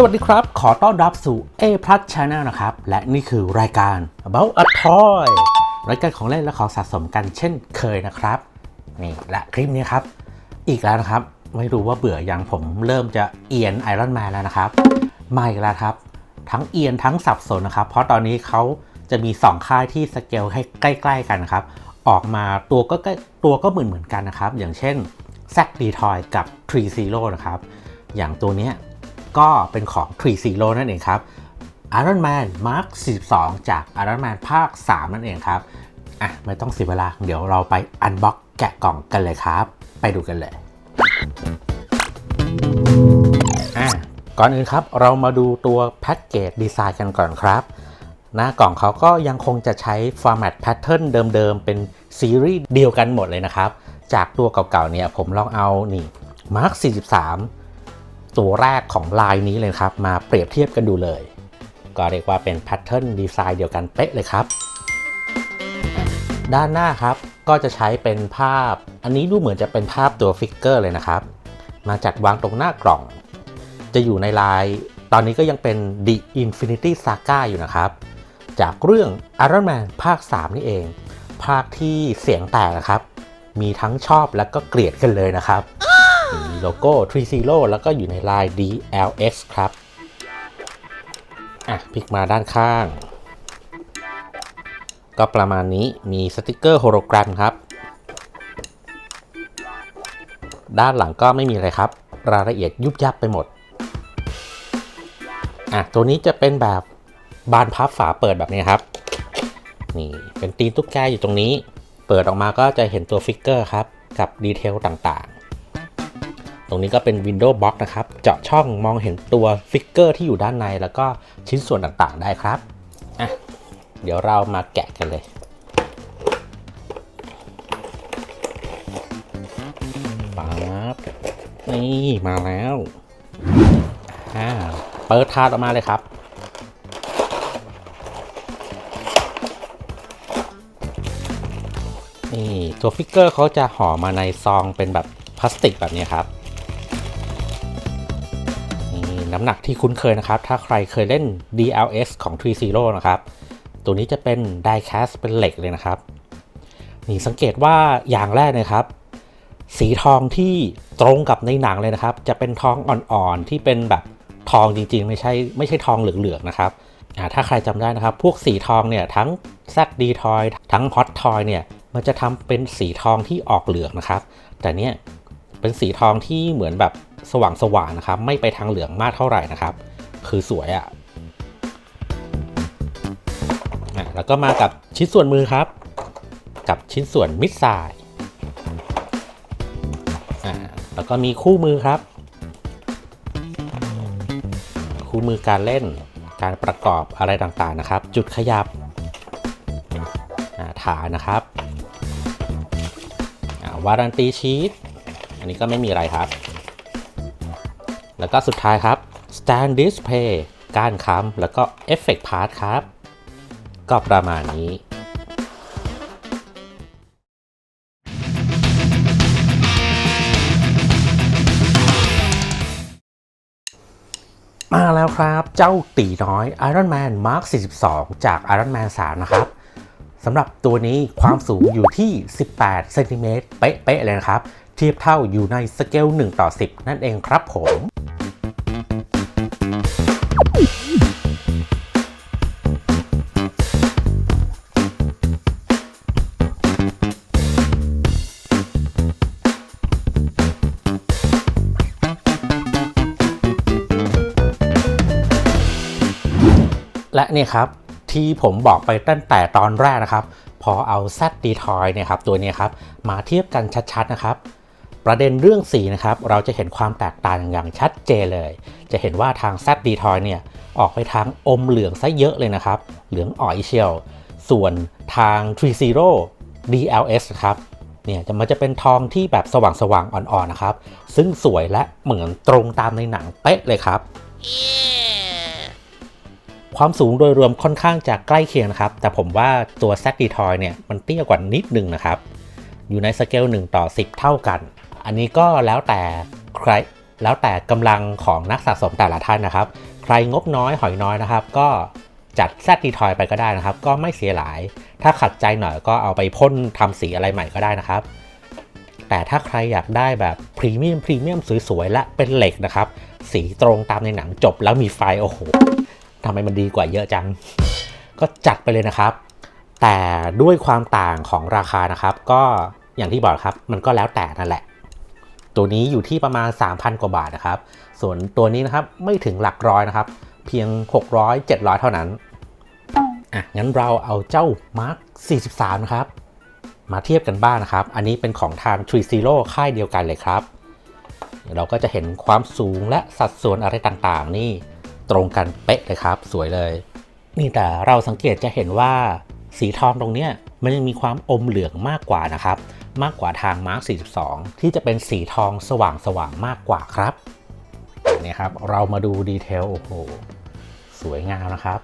สวัสดีครับ ขอต้อนรับสู่ A Plus Channel นะครับ และนี่คือรายการ About a Toy รายการของเล่นและของสะสมกันเช่นเคยนะครับ นี่และคลิปนี้ครับ อีกแล้วนะครับ ไม่รู้ว่าเบื่ออยังผมเริ่มจะเอียนไอรอนแมนแล้วนะครับมาอีกแล้วครับ ทั้งเอียนทั้งสับสนนะครับ เพราะตอนนี้เขาจะมี 2 ค่ายที่สเกลให้ใกล้ ๆ กันนะครับ ออกมาตัวก็ตัวก็เหมือนเหมือนๆกันนะครับ อย่างเช่น z d t o y กับ3 Zero นะครับ อย่างตัวเนี้ย ก็เป็นของ3 Zero นั่นเองครับ Iron Man Mark 42 จาก Iron Man ภาค 3 นั่นเองครับอะไม่ต้องเสียเวลา เดี๋ยวเราไปอันบ็อกแกะกล่องกันเลยครับ ไปดูกันเลยอะก่อนอื่นครับ เรามาดูตัวแพ็กเกจดีไซน์กันก่อนครับ หน้ากล่องเขาก็ยังคงจะใช้ฟอร์แมตแพทเทิร์นเดิมๆ เป็นซีรีส์เดียวกันหมดเลยนะครับ จากตัวเก่าๆเนี่ยผมลองเอานี่ Mark 43 ตัวแรกของลายนี้เลยครับ มาเปรียบเทียบกันดูเลย ก็เรียกว่าเป็นแพทเทิร์นดีไซน์เดียวกันเป๊ะเลยครับ ด้านหน้าครับก็จะใช้เป็นภาพ อันนี้ดูเหมือนจะเป็นภาพตัวฟิกเกอร์เลยนะครับ มาจัดวางตรงหน้ากล่อง จะอยู่ในลาย ตอนนี้ก็ยังเป็น The Infinity Saga อยู่นะครับ จากเรื่อง Iron Man ภาค 3 นี่เอง ภาคที่เสียงแตกนะครับ มีทั้งชอบและก็เกลียดกันเลยนะครับ โลโก้3 Zero แล้วก็อยู่ในลาย DLX ครับ อะพลิกมาด้านข้าง ก็ประมาณนี้มีสติกเกอร์โฮโลแกรมครับ ด้านหลังก็ไม่มีอะไรครับ รายละเอียดยุบยับไปหมด อะ ตัวนี้จะเป็นแบบบานพับฝาเปิดแบบนี้ครับ นี่เป็นตีนตุ๊กแกอยู่ตรงนี้ เปิดออกมาก็จะเห็นตัวฟิกเกอร์ครับ กับดีเทลต่างๆ ตรงนี้ก็เป็น Window Box นะครับ เจาะช่องมองเห็นตัวฟิกเกอร์ที่อยู่ด้านในแล้วก็ชิ้นส่วนต่างๆได้ครับอะเดี๋ยวเรามาแกะกันเลย ปั๊บ นี่มาแล้วอ่าเปิดทาดออกมาเลยครับนี่ตัวฟิกเกอร์เขาจะห่อมาในซองเป็นแบบพลาสติกแบบนี้ครับ น้ำหนักที่คุ้นเคยนะครับ ถ้าใครเคยเล่น DLS ของ3 Zero นะครับ ตัวนี้จะเป็น die cast เป็นเหล็กเลยนะครับ นี่สังเกตว่าอย่างแรกนะครับ สีทองที่ตรงกับในหนังเลยนะครับ จะเป็นทองอ่อนๆที่เป็นแบบทองจริงๆ ไม่ใช่ไม่ใช่ทองเหลืองๆนะครับถ้าใครจำได้นะครับ พวกสีทองเนี่ยทั้ง ZD Toy ทั้ง Hot Toy เนี่ยมันจะทำเป็นสีทองที่ออกเหลืองนะครับ แต่เนี่ยเป็นสีทองที่เหมือนแบบ สว่างๆนะครับ ไม่ไปทางเหลืองมากเท่าไหร่นะครับ คือสวยอะ่ะแล้วก็มากับชิ้นส่วนมือครับ กับชิ้นส่วนมิดไซด์อ่าแล้วก็มีคู่มือครับ คู่มือการเล่นการประกอบอะไรต่างๆนะครับ จุดขยับอ่าฐานนะครับวารันตีชีตอันนี้ก็ไม่มีอะไรครับ แล้วก็สุดท้ายครับ stand display ก้านค้ำแล้วก็ effect part ครับ ก็ประมาณนี้มาแล้วครับเจ้าตีน้อย Iron Man Mark 42 จาก Iron Man 3 นะครับสำหรับตัวนี้ความสูงอยู่ที่ 18 เซนติเมตรเป๊ะๆเลยนะครับ เทียบเท่าอยู่ในสเกล 1 ต่อ 10 นั่นเองครับผม และนี่ครับที่ผมบอกไปตั้งแต่ตอนแรกนะครับ พอเอา Z d t o y เนี่ยครับตัวนี้ครับ มาเทียบกันชัดๆนะครับ ประเด็นเรื่องสีนะครับเราจะเห็นความแตกต่างอย่างชัดเจนเลย จะเห็นว่าทาง Z d t o y เนี่ยออกไปทางอมเหลืองซะเยอะเลยนะครับ เหลืองอ่อยเชียว ส่วนทาง3 Zero DLS ครับเนี่ยจะมันจะเป็นทองที่แบบสว่างๆอ่อนๆนะครับ ซึ่งสวยและเหมือนตรงตามในหนังเป๊ะเลยครับความสูงโดยรวมค่อนข้างจะใกล้เคียงนะครับ แต่ผมว่าตัว z d t o y เนี่ยมันเตี้ยกว่านิดนึงนะครับ อยู่ในสเกล1ต่อ 10 เท่ากัน อันนี้ก็แล้วแต่ใครแล้วแต่กำลังของนักสะสมแต่ละท่านนะครับ ใครงบน้อยหอยน้อยนะครับ ก็จัดแซดดีทอยไปก็ได้นะครับ ก็ไม่เสียหลาย ถ้าขัดใจหน่อยก็เอาไปพ่นทำสีอะไรใหม่ก็ได้นะครับ แต่ถ้าใครอยากได้แบบพรีเมียมพรีเมียมสวยๆและเป็นเหล็กนะครับ สีตรงตามในหนังจบแล้วมีไฟโอ้โหทำไมมันดีกว่าเยอะจัง ก็จัดไปเลยนะครับ แต่ด้วยความต่างของราคานะครับ ก็อย่างที่บอกครับ มันก็แล้วแต่นั่นแหละ ตัวนี้อยู่ที่ประมาณ 3,000 กว่าบาทนะครับ ส่วนตัวนี้นะครับไม่ถึงหลักร้อยนะครับ เพียง 600 700 เท่านั้น อะ งั้นเราเอาเจ้า Mark 43 นะครับ มาเทียบกันบ้างนะครับ อันนี้เป็นของทาง Tree Zero ค่ายเดียวกันเลยครับ เราก็จะเห็นความสูงและสัดส่วนอะไรต่างๆ นี่ตรงกันเป๊ะเลยครับ สวยเลย นี่แต่เราสังเกตจะเห็นว่าสีทองตรงเนี้ยมันยังมีความอมเหลืองมากกว่านะครับ มากกว่าทาง Mark 42 ที่จะเป็นสีทองสว่างๆมากกว่าครับนี่ครับ เรามาดูดีเทลโอ้โห สวยงามนะครับ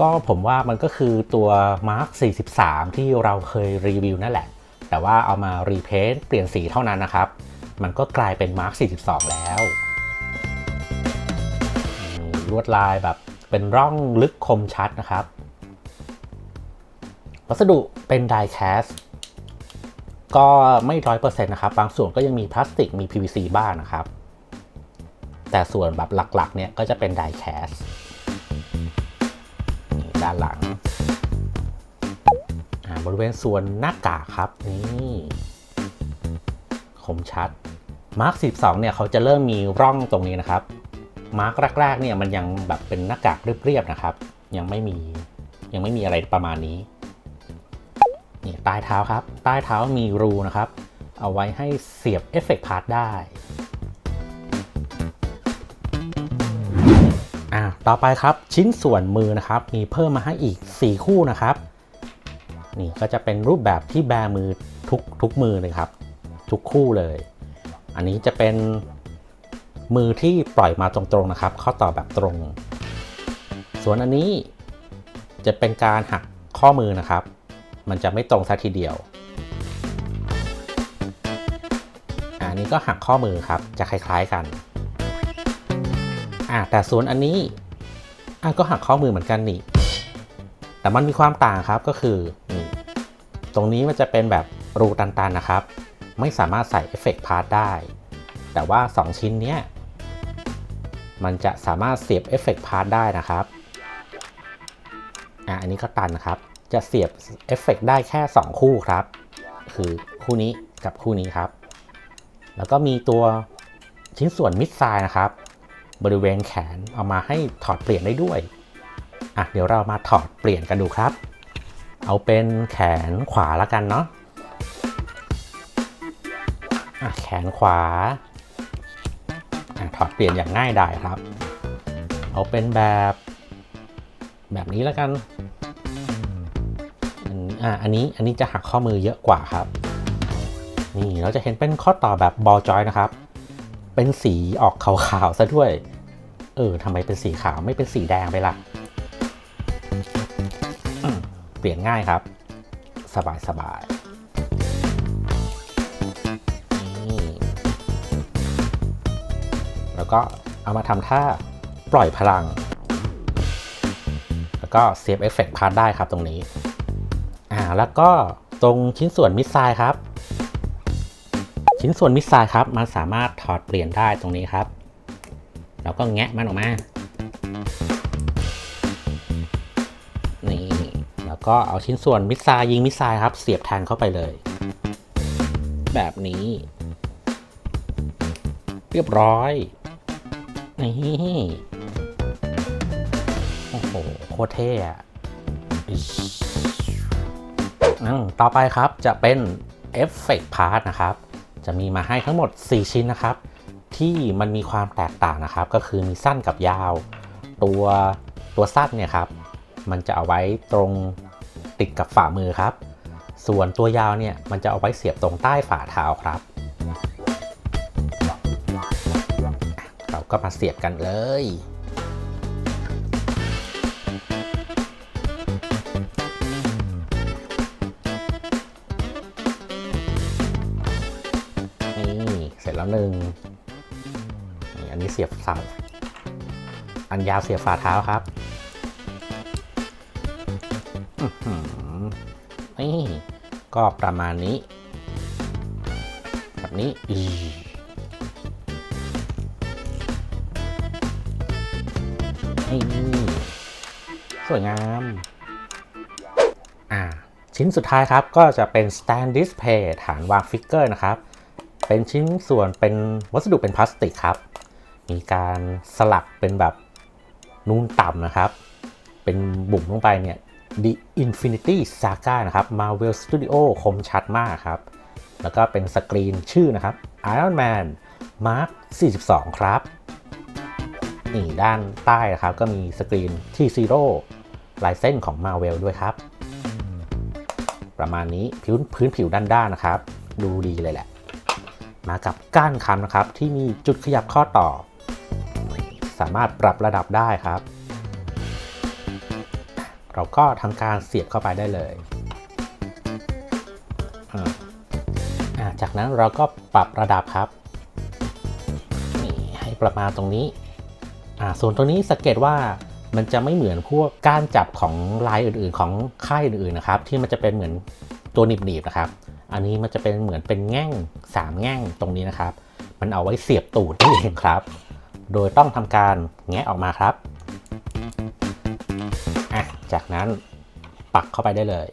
ก็ผมว่ามันก็คือตัว Mark 43 ที่เราเคยรีวิวนั่นแหละ แต่ว่าเอามารีเพนเปลี่ยนสีเท่านั้นนะครับ มันก็กลายเป็น Mark 42 แล้วลวดลายแบบเป็นร่องลึกคมชัดนะครับ วัสดุเป็นไดแคส ก็ไม่ร้อยเปอร์เซ็นต์นะครับ บางส่วนก็ยังมีพลาสติกมี PVC บ้างนะครับ แต่ส่วนแบบหลักๆ เนี่ยก็จะเป็นไดแคสด้านหลัง บริเวณส่วนหน้ากากครับ นี่คมชัดมาร์ค12 เนี่ยเขาจะเริ่มมีร่องตรงนี้นะครับมาร์คแรกๆ เนี่ยมันยังแบบเป็นหน้ากากเรียบๆ นะครับ ยังไม่มียังไม่มีอะไรประมาณนี้ นี่ใต้เท้าครับ ต้เท้ามีรูนะครับ เอาไว้ให้เสียบเอฟเฟกต์พาร์ทได้อ่าต่อไปครับชิ้นส่วนมือนะครับ มีเพิ่มมาให้อีก 4 คู่นะครับ นี่ก็จะเป็นรูปแบบที่แบมือทุกทุกมือเลยครับ ทุกคู่เลย อันนี้จะเป็นมือที่ปล่อยมาตรงๆนะครับ ข้อต่อแบบตรง ส่วนอันนี้จะเป็นการหักข้อมือนะครับ มันจะไม่ตรงซะทีเดียว อันนี้ก็หักข้อมือครับจะคล้าย ๆกันอ่าแต่ส่วนอันนี้อะก็หักข้อมือเหมือนกันนี่แต่มันมีความต่างครับก็คือนี่ตรงนี้มันจะเป็นแบบรูตันๆนะครับ ไม่สามารถใส่เอฟเฟกต์พาร์ทได้ แต่ว่า 2 ชิ้นเนี้ยมันจะสามารถเสียบเอฟเฟกต์พาร์ทได้นะครับอะอันนี้ก็ตันนะครับ จะเสียบเอฟเฟกต์ได้แค่ 2 คู่ครับ คือคู่นี้กับคู่นี้ครับ แล้วก็มีตัวชิ้นส่วนมิดไซน์นะครับ บริเวณแขนเอามาให้ถอดเปลี่ยนได้ด้วยอะเดี๋ยวเรามาถอดเปลี่ยนกันดูครับ เอาเป็นแขนขวาละกันเนาะอะแขนขวาถอดเปลี่ยนอย่างง่ายดายครับ เอาเป็นแบบแบบนี้ละกันอันอะอันนี้อันนี้จะหักข้อมือเยอะกว่าครับ นี่เราจะเห็นเป็นข้อต่อแบบบอลจอยนะครับ เป็นสีออกขาวๆซะด้วย เออทำไมเป็นสีขาวไม่เป็นสีแดงไปล่ะ เปลี่ยนง่ายครับ สบายสบายนี่แล้วก็เอามาทำท่าปล่อยพลัง แล้วก็เซฟเอฟเฟกต์พาร์ทได้ครับตรงนี้ อ่า แล้วก็ตรงชิ้นส่วนมิดไซด์ครับ ชิ้นส่วนมิดไซด์ครับมันสามารถถอดเปลี่ยนได้ตรงนี้ครับ แล้วก็แงะมันออกมา นี่ แล้วก็เอาชิ้นส่วนมิสไซล์ยิงมิสไซล์ครับ เสียบแทงเข้าไปเลย แบบนี้ เรียบร้อย นี่โอ้โหโคตรเท่อะต่อไปครับจะเป็นเอฟเฟกต์พาร์ทนะครับ จะมีมาให้ทั้งหมด 4 ชิ้นนะครับ ที่มันมีความแตกต่างนะครับ ก็คือมีสั้นกับยาว ตัวตัวสั้นเนี่ยครับมันจะเอาไว้ตรงติดกับฝ่ามือครับ ส่วนตัวยาวเนี่ยมันจะเอาไว้เสียบตรงใต้ฝ่าเท้าครับ เราก็มาเสียบกันเลย หนึ่งอันนี้เสียบสาอันยาวเสียบฝ่าเท้าครับนี่ก็ประมาณนี้ แบบนี้อีนี่สวยงาม อ่า ชิ้นสุดท้ายครับก็จะเป็น stand display ฐานวางฟิกเกอร์นะครับ เป็นชิ้นส่วนเป็นวัสดุเป็นพลาสติกครับ มีการสลักเป็นแบบนูนต่ำนะครับ เป็นบุ่มลงไปเนี่ย The Infinity Saga นะครับ Marvel Studio คมชัดมากครับ แล้วก็เป็นสกรีนชื่อนะครับ Iron Man Mark 42 ครับ นี่ด้านใต้นะครับก็มีสกรีนที่ Zero ลายเส้นของ Marvel ด้วยครับ ประมาณนี้พื้นพื้นผิวด้านด้านนะครับ ดูดีเลยแหละ มากับก้านคำนะครับ ที่มีจุดขยับข้อต่อ สามารถปรับระดับได้ครับ เราก็ทำการเสียบเข้าไปได้เลยจากนั้นเราก็ปรับระดับครับ ให้ประมาณตรงนี้ ส่วนตรงนี้สังเกตว่ามันจะไม่เหมือนพวกก้านจับของลายอื่นๆ ของค่ายอื่นๆนะครับ ที่มันจะเป็นเหมือนตัวหนีบๆนะครับ อันนี้มันจะเป็นเหมือนเป็นแง่ง 3 แง่งตรงนี้นะครับ มันเอาไว้เสียบตูดนี่เองครับ โดยต้องทำการแงะออกมาครับอะจากนั้นปักเข้าไปได้เลย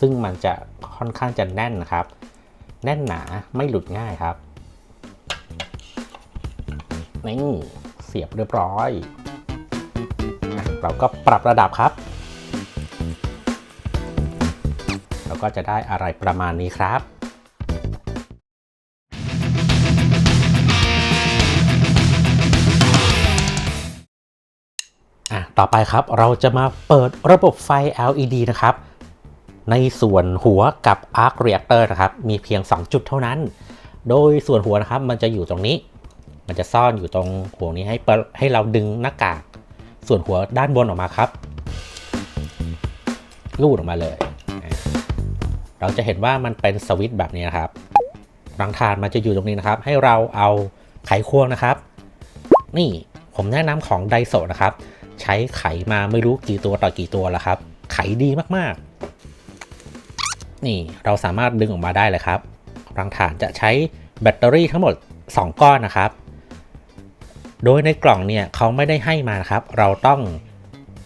ซึ่งมันจะค่อนข้างจะแน่นนะครับ แน่นหนาไม่หลุดง่ายครับนี่เสียบเรียบร้อย เราก็ปรับระดับครับ ก็จะได้อะไรประมาณนี้ครับอะต่อไปครับเราจะมาเปิดระบบไฟ LED นะครับ ในส่วนหัวกับ Arc Reactor นะครับ มีเพียง 2 จุดเท่านั้น โดยส่วนหัวนะครับมันจะอยู่ตรงนี้ มันจะซ่อนอยู่ตรงหัวนี้ให้เปิดให้เราดึงหน้ากาก ส่วนหัวด้านบนออกมาครับ ลูดออกมาเลย เราจะเห็นว่ามันเป็นสวิตช์แบบนี้นะครับรังฐานมันจะอยู่ตรงนี้นะครับ ให้เราเอาไขควงนะครับ นี่ผมแนะนำของไดโซนะครับ ใช้ไขมาไม่รู้กี่ตัวต่อกี่ตัวแล้วครับ ไขดีมากๆ นี่เราสามารถดึงออกมาได้เลยครับ รังฐานจะใช้แบตเตอรี่ทั้งหมด 2 ก้อนนะครับ โดยในกล่องเนี่ยเขาไม่ได้ให้มานะครับ เราต้อง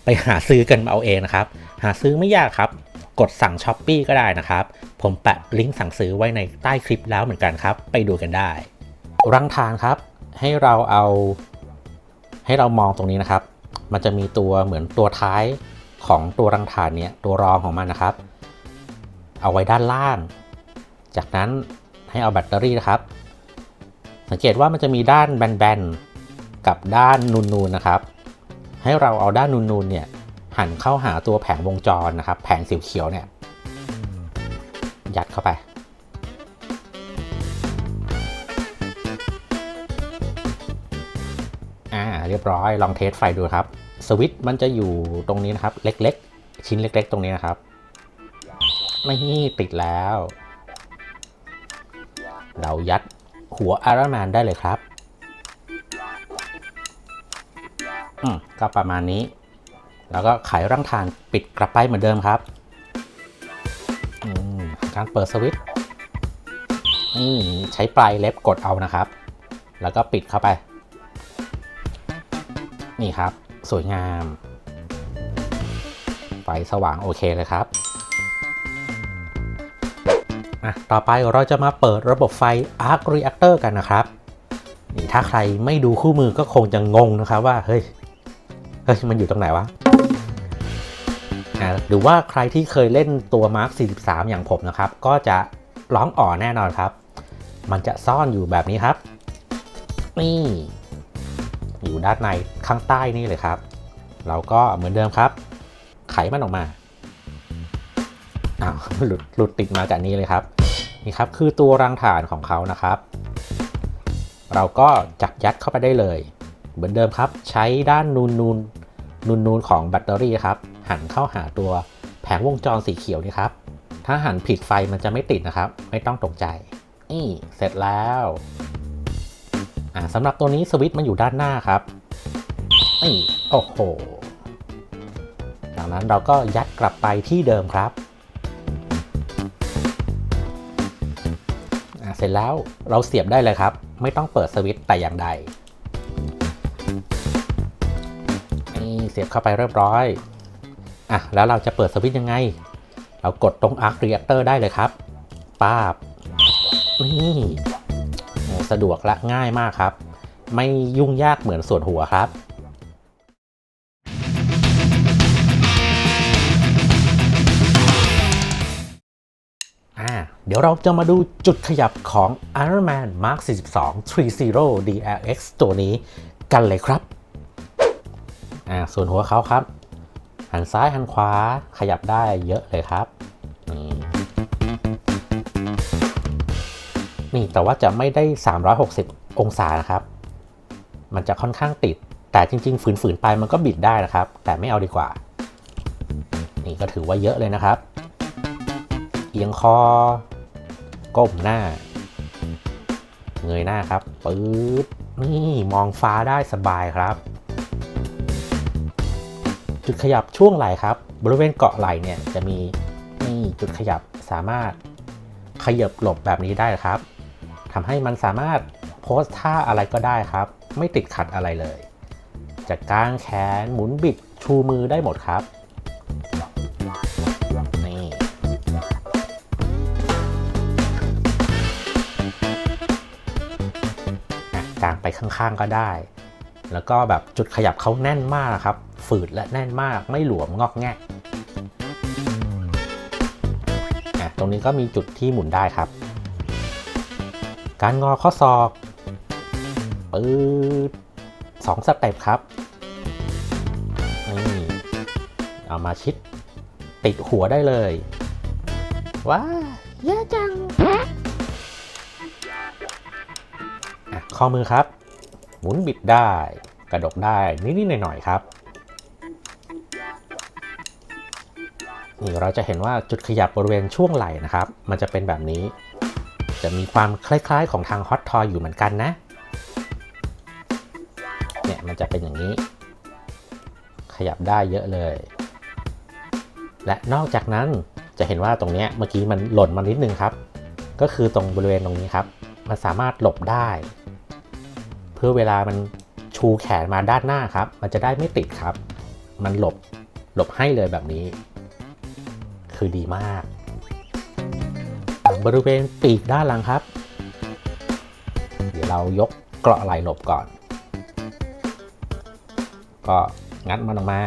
ไปหาซื้อกันมาเอาเองนะครับ หาซื้อไม่ยากครับ กดสั่งช้อปปีก็ได้นะครับ ผมแปะลิงก์สั่งซื้อไว้ในใต้คลิปแล้วเหมือนกันครับ ไปดูกันได้ รังฐานครับ ให้เราเอา ให้เรามองตรงนี้นะครับ มันจะมีตัวเหมือนตัวท้ายของตัวรังฐานเนี่ยตัวรองของมันนะครับ เอาไว้ด้านล่าง จากนั้นให้เอาแบตเตอรี่นะครับ สังเกตว่ามันจะมีด้านแบนๆกับด้านนูนๆนะครับ ให้เราเอาด้านนูนๆเนี่ย หันเข้าหาตัวแผงวงจรนะครับ แผงสีเขียวเนี่ย ยัดเข้าไป อ่า เรียบร้อย ลองเทสไฟดูครับ สวิตช์มันจะอยู่ตรงนี้นะครับ เล็กๆ ชิ้นเล็ก ๆ ตรงนี้นะครับนี่ติดแล้ว เรายัดหัวอารามานได้เลยครับ อืมก็ประมาณนี้ แล้วก็ไขรังฐานปิดกลับไปเหมือนเดิมครับการเปิดสวิตช์นี่ใช้ปลายเล็บกดเอานะครับ แล้วก็ปิดเข้าไป นี่ครับ สวยงาม ไฟสว่างโอเคเลยครับอะต่อไปเราจะมาเปิดระบบไฟ Arc Reactor กันนะครับ นี่ถ้าใครไม่ดูคู่มือก็คงจะงงนะครับว่า เฮ้ย เฮ้ย มันอยู่ตรงไหนวะ หรือว่าใครที่เคยเล่นตัว Mark 43 อย่างผมนะครับ ก็จะร้องอ๋อแน่นอนครับ มันจะซ่อนอยู่แบบนี้ครับ นี่ อยู่ด้านในข้างใต้นี่เลยครับ เราก็เหมือนเดิมครับ ไขมันออกมาอ้าวหลุดหลุดติดมาจากนี้เลยครับ นี่ครับคือตัวรังฐานของเขานะครับ เราก็จับยัดเข้าไปได้เลย เหมือนเดิมครับ ใช้ด้านนูนนูนนูนนูนของแบตเตอรี่ครับ หันเข้าหาตัวแผงวงจรสีเขียวนี่ครับ ถ้าหันผิดไฟมันจะไม่ติดนะครับ ไม่ต้องตกใจนี่เสร็จแล้วอ่าสำหรับตัวนี้สวิตช์มันอยู่ด้านหน้าครับนี่โอ้โห จากนั้นเราก็ยัดกลับไปที่เดิมครับอ่าเสร็จแล้วเราเสียบได้เลยครับ ไม่ต้องเปิดสวิตช์แต่อย่างใด นี่เสียบเข้าไปเรียบร้อย อะแล้วเราจะเปิดสวิตช์ยังไง เรากดตรง Arc Reactor ได้เลยครับป้าบนี่สะดวกและง่ายมากครับ ไม่ยุ่งยากเหมือนส่วนหัวครับอ่าเดี๋ยวเราจะมาดูจุดขยับของ Iron Man Mark 42 30 DLX ตัวนี้กันเลยครับ อ่า ส่วนหัวเขาครับ หันซ้ายหันขวาขยับได้เยอะเลยครับนี่นี่แต่ว่าจะไม่ได้ 360 องศานะครับ มันจะค่อนข้างติด แต่จริง ๆ ฝืน ๆ ไปมันก็บิดได้นะครับ แต่ไม่เอาดีกว่า นี่ก็ถือว่าเยอะเลยนะครับ เอียงคอ ก้มหน้า เงยหน้าครับปื๊ดนี่มองฟ้าได้สบายครับ จุดขยับช่วงไหล่ครับ บริเวณเกาะไหล่เนี่ยจะมีนี่จุดขยับสามารถขยับหลบแบบนี้ได้ครับทำให้มันสามารถโพสท่าอะไรก็ได้ครับ ไม่ติดขัดอะไรเลย จะกางแขนหมุนบิดชูมือได้หมดครับนี่กางไปข้างๆก็ได้ แล้วก็แบบจุดขยับเขาแน่นมากครับ ฝืดและแน่นมากไม่หลวมงอกแงกอะตรงนี้ก็มีจุดที่หมุนได้ครับ การงอข้อศอกปื๊ดสองสเต็ปครับนี่เอามาชิดติดหัวได้เลย ว้าเยอะจังข้อมือครับ มุนบิดได้ กระดกได้นิดๆหน่อยๆครับนี่เราจะเห็นว่าจุดขยับบริเวณช่วงไหล่นะครับ มันจะเป็นแบบนี้ จะมีความคล้ายๆของทางฮอตทอยอยู่เหมือนกันนะ เนี่ยมันจะเป็นอย่างนี้ ขยับได้เยอะเลย และนอกจากนั้นจะเห็นว่าตรงเนี้ยเมื่อกี้มันหล่นมานิดนึงครับ ก็คือตรงบริเวณตรงนี้ครับ มันสามารถหลบได้ เพื่อเวลามันชูแขนมาด้านหน้าครับ มันจะได้ไม่ติดครับ มันหลบหลบให้เลยแบบนี้ คือดีมาก บริเวณปีกด้านหลังครับ เดี๋ยวเรายกเกราะไหล่หลบก่อน ก็งัดมันออกมา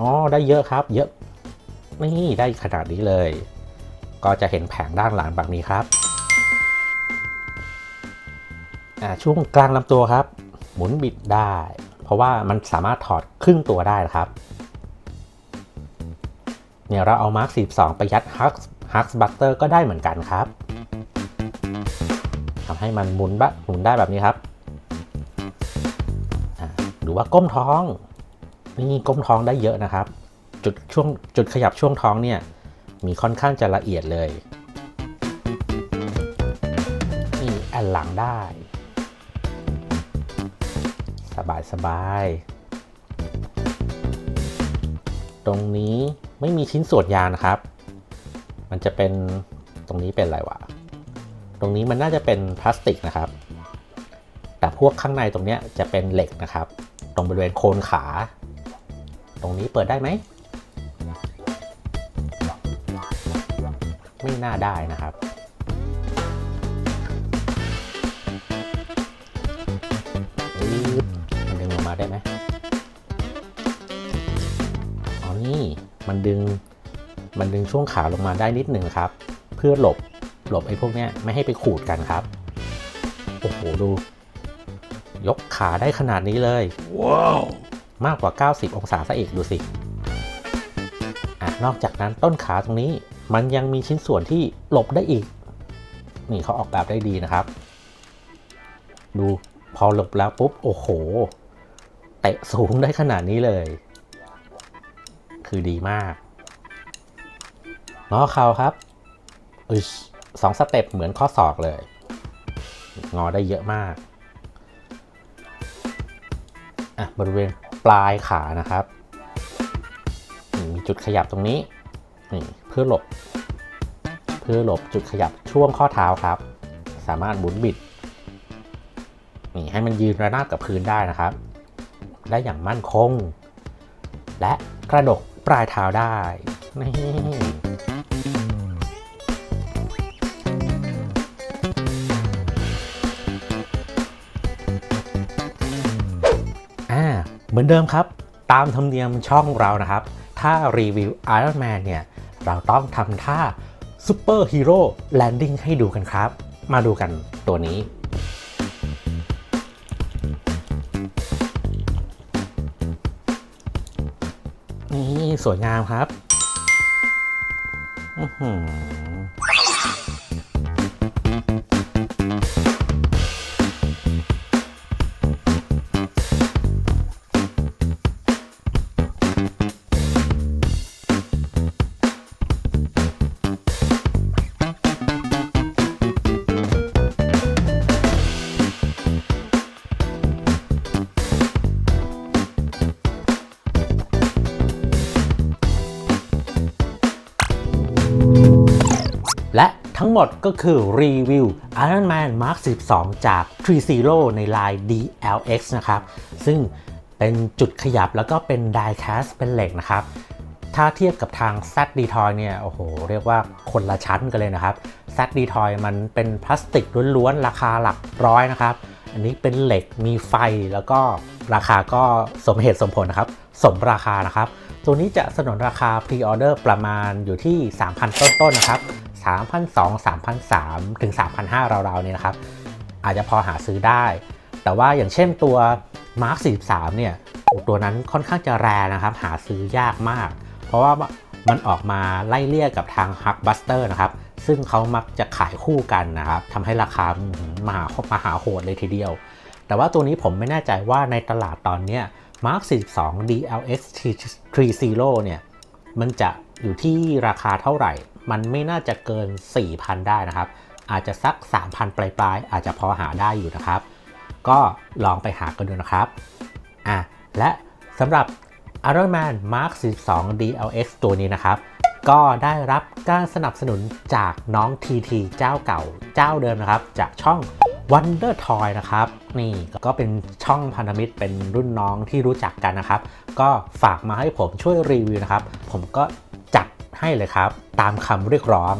อ๋อ ได้เยอะครับ เยอะ นี่ได้ขนาดนี้เลย ก็จะเห็นแผงด้านหลังแบบนี้ครับ ช่วงกลางลำตัวครับ หมุนบิดได้ เพราะว่ามันสามารถถอดครึ่งตัวได้นะครับเนี่ยเราเอามาร์ค42 ไปยัดฮักฮักบัตเตอร์ก็ได้เหมือนกันครับทำให้มันหมุนบะหมุนได้แบบนี้ครับหรือว่าก้มท้องนี่ก้มท้องได้เยอะนะครับ จุดช่วงจุดขยับช่วงท้องเนี่ยมีค่อนข้างจะละเอียดเลยนี่แอนหลังได้ บายสบาย ตรงนี้ไม่มีชิ้นส่วนยางนะครับ มันจะเป็นตรงนี้เป็นอะไรวะ ตรงนี้มันน่าจะเป็นพลาสติกนะครับ แต่พวกข้างในตรงนี้จะเป็นเหล็กนะครับ ตรงบริเวณโคนขา ตรงนี้เปิดได้ไหม ไม่น่าได้นะครับ ดึง มันดึงช่วงขาลงมาได้นิดหนึ่งครับ เพื่อหลบหลบไอ้พวกเนี้ยไม่ให้ไปขูดกันครับ โอ้โหดู ยกขาได้ขนาดนี้เลยว้าวมากกว่า 90 องศาซะอีกดูสิอะนอกจากนั้นต้นขาตรงนี้มันยังมีชิ้นส่วนที่หลบได้อีก นี่เขาออกแบบได้ดีนะครับ ดูพอหลบแล้วปุ๊บ โอ้โห เตะสูงได้ขนาดนี้เลย คือดีมากงอเข่าครับอึชสองสเต็ปเหมือนข้อศอกเลย งอได้เยอะมากอะบริเวณปลายขานะครับ มีจุดขยับตรงนี้นี่เพื่อหลบ เพื่อหลบจุดขยับช่วงข้อเท้าครับ สามารถหมุนบิดนี่ให้มันยืนระนาบกับพื้นได้นะครับ ได้อย่างมั่นคง และกระดก ปลายเท้าได้ นี่อ่าเหมือนเดิมครับ ตามธรรมเนียมช่องเรานะครับ ถ้ารีวิว Iron Man เนี่ย เราต้องทำท่าซูเปอร์ฮีโร่แลนดิ้งให้ดูกันครับ มาดูกันตัวนี้ นี่สวยงามครับ อือหือ หมดก็คือรีวิว Iron Man Mark 12 จาก3 Zero ในลาย DLX นะครับ ซึ่งเป็นจุดขยับแล้วก็เป็น die cast เป็นเหล็กนะครับ ถ้าเทียบกับทาง Z d t o y เนี่ย โอ้โห เรียกว่าคนละชั้นกันเลยนะครับ Z d t o y มันเป็นพลาสติกล้วนๆ ราคาหลักร้อยนะครับ อันนี้เป็นเหล็กมีไฟแล้วก็ราคาก็สมเหตุสมผลนะครับ สมราคานะครับ ตัวนี้จะสนนราคาพรีออเดอร์ประมาณอยู่ที่ 3,000 ต้นๆนะครับ 3,200 3,300 ถึง 3,500ราวๆเนี่ยนะครับ อาจจะพอหาซื้อได้ แต่ว่าอย่างเช่นตัว Mark 43 เนี่ยตัวนั้นค่อนข้างจะแรนะครับ หาซื้อยากมาก เพราะว่ามันออกมาไล่เลี่ยกับทาง Huckbuster นะครับ ซึ่งเขามักจะขายคู่กันนะครับทำให้ราคามหามหาโหดเลยทีเดียว แต่ว่าตัวนี้ผมไม่แน่ใจว่าในตลาดตอนนี้ Mark 42 DLX 30เนี่ย มันจะอยู่ที่ราคาเท่าไหร่ มันไม่น่าจะเกิน 4,000 ได้นะครับ อาจจะสัก 3,000 ปลายๆ อาจจะพอหาได้อยู่นะครับ ก็ลองไปหากันดูนะครับอะและสำหรับ Iron Man Mark 42 DLX ตัวนี้นะครับ ก็ได้รับการสนับสนุนจากน้อง TT เจ้าเก่าเจ้าเดิมนะครับ จากช่อง Wonder Toy นะครับ นี่ก็เป็นช่องพันธมิตรเป็นรุ่นน้องที่รู้จักกันนะครับ ก็ฝากมาให้ผมช่วยรีวิวนะครับ ผมก็ ให้เลยครับ ตามคำเรียกร้อง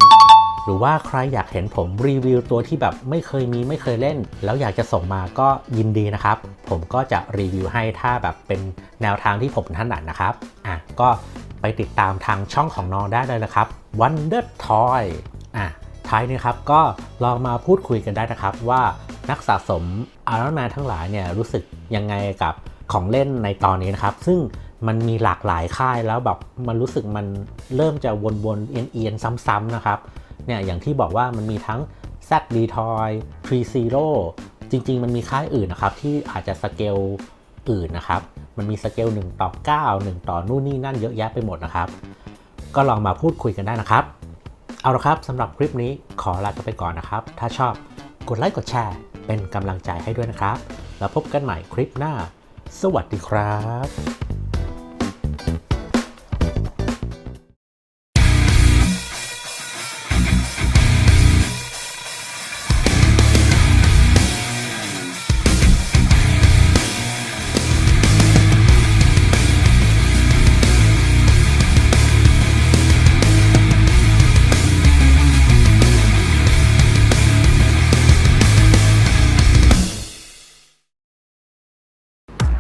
หรือว่าใครอยากเห็นผมรีวิวตัวที่แบบไม่เคยมีไม่เคยเล่น แล้วอยากจะส่งมาก็ยินดีนะครับ ผมก็จะรีวิวให้ถ้าแบบเป็นแนวทางที่ผมถนัดนะครับอะก็ไปติดตามทางช่องของน้องได้เลยนะครับ Wonder Toy อะท้ายนี้ครับก็ลองมาพูดคุยกันได้นะครับว่านักสะสม Iron Man ทั้งหลายเนี่ยรู้สึกยังไงกับของเล่นในตอนนี้นะครับ ซึ่ง มันมีหลากหลายค่ายแล้วแบบมันรู้สึกมันเริ่มจะวนๆ เอียนๆ ซ้ำๆนะครับ เนี่ยอย่างที่บอกว่ามันมีทั้ง Z d t o y 3 Zero จริงๆ มันมีค่ายอื่นนะครับ ที่อาจจะสเกลอื่นนะครับ มันมีสเกล1ต่อ 9 1 ต่อนู่นนี่นั่นเยอะแยะไปหมดนะครับ ก็ลองมาพูดคุยกันได้นะครับ เอาละครับสำหรับคลิปนี้ขอลาไปก่อนนะครับ ถ้าชอบกดไลค์กดแชร์เป็นกำลังใจให้ด้วยนะครับ แล้วพบกันใหม่คลิปหน้า สวัสดีครับ